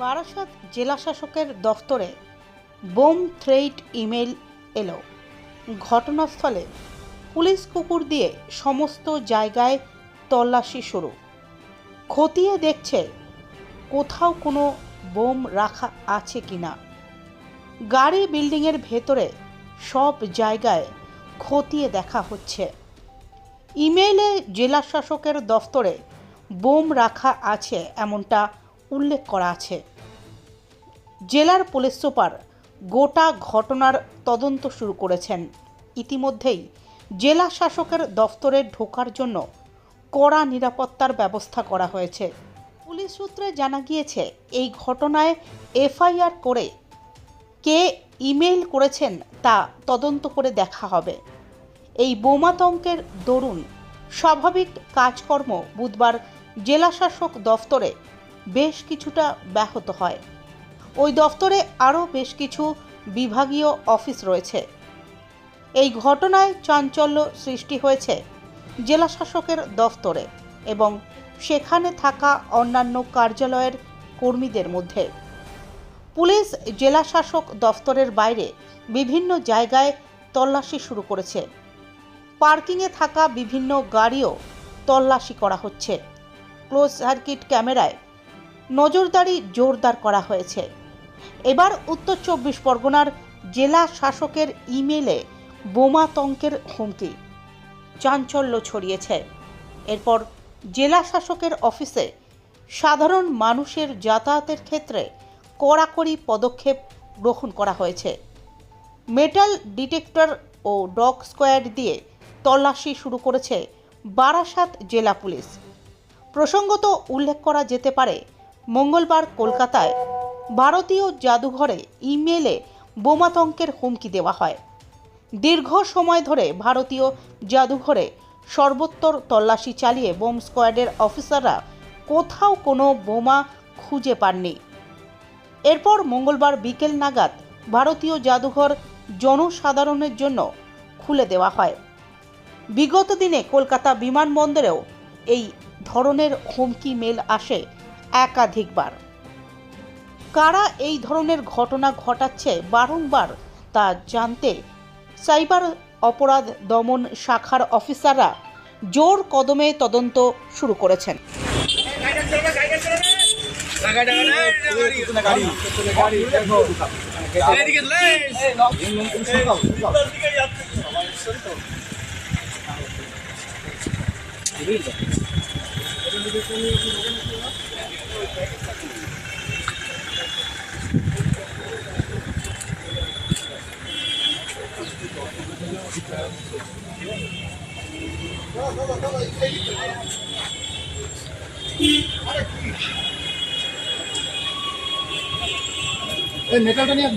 বারাসাত জেলা শাসকের দফতরে বোম থ্রেইট ইমেল এলো। ঘটনাস্থলে পুলিশ কুকুর দিয়ে সমস্ত জায়গায় তল্লাশি শুরু। খতিয়ে দেখছে কোথাও কোনো বোম রাখা আছে কি না গাড়ি বিল্ডিংয়ের ভেতরে সব জায়গায় খতিয়ে দেখা হচ্ছে। ইমেইলে জেলা শাসকের দফতরে বোম রাখা আছে এমনটা উল্লেখ করা আছে। জেলার পুলিশ সুপার গোটা ঘটনার তদন্ত শুরু করেছেন। ইতিমধ্যেই জেলা শাসকের দফতরে ঢোকার জন্য কড়া নিরাপত্তার ব্যবস্থা করা হয়েছে। পুলিশ সূত্রে জানা গিয়েছে, এই ঘটনায় এফআইআর করে কে ইমেইল করেছেন তা তদন্ত করে দেখা হবে। এই বোমাতঙ্কের দরুন স্বাভাবিক কাজকর্ম বুধবার জেলাশাসক দফতরে বেশ কিছুটা ব্যাহত হয়। ওই দফতরে আরও বেশ কিছু বিভাগীয় অফিস রয়েছে। এই ঘটনায় চাঞ্চল্য সৃষ্টি হয়েছে জেলাশাসকের দফতরে এবং সেখানে থাকা অন্যান্য কার্যালয়ের কর্মীদের মধ্যে। পুলিশ জেলাশাসক দফতরের বাইরে বিভিন্ন জায়গায় তল্লাশি শুরু করেছে। পার্কিংয়ে থাকা বিভিন্ন গাড়িও তল্লাশি করা হচ্ছে। ক্লোজ সার্কিট ক্যামেরায় নজরদারি জোরদার করা হয়েছে। এবার উত্তর চব্বিশ পরগনার জেলা শাসকের ইমেলে বোমাতঙ্কের হুমকি। চাঞ্চল্য ছড়িয়েছে। এরপর জেলা শাসকের অফিসে সাধারণ মানুষের যাতায়াতের ক্ষেত্রে কড়াকড়ি পদক্ষেপ গ্রহণ করা হয়েছে। মেটাল ডিটেক্টর ও ডগ স্কোয়াড দিয়ে তল্লাশি শুরু করেছে বারাসাত জেলা পুলিশ। প্রসঙ্গত উল্লেখ করা যেতে পারে মঙ্গলবার কলকাতায় ভারতীয় জাদুঘরে ইমেলে বোমাতঙ্কের হুমকি দেওয়া হয়। দীর্ঘ সময় ধরে ভারতীয় জাদুঘরে সর্বোত্তর তল্লাশি চালিয়ে বোম স্কোয়াডের অফিসাররা কোথাও কোনো বোমা খুঁজে পাননি। এরপর মঙ্গলবার বিকেল নাগাদ ভারতীয় জাদুঘর জনসাধারণের জন্য খুলে দেওয়া হয়। বিগত দিনে কলকাতা বিমানবন্দরেও এই ধরনের হুমকি মেল আসে একাধিকবার। কারা এই ধরনের ঘটনা ঘটাচ্ছে বারংবার তা জানতে সাইবার অপরাধ দমন শাখার অফিসাররা জোর কদমে তদন্ত শুরু করেছেন। মেটালটা নিয়ে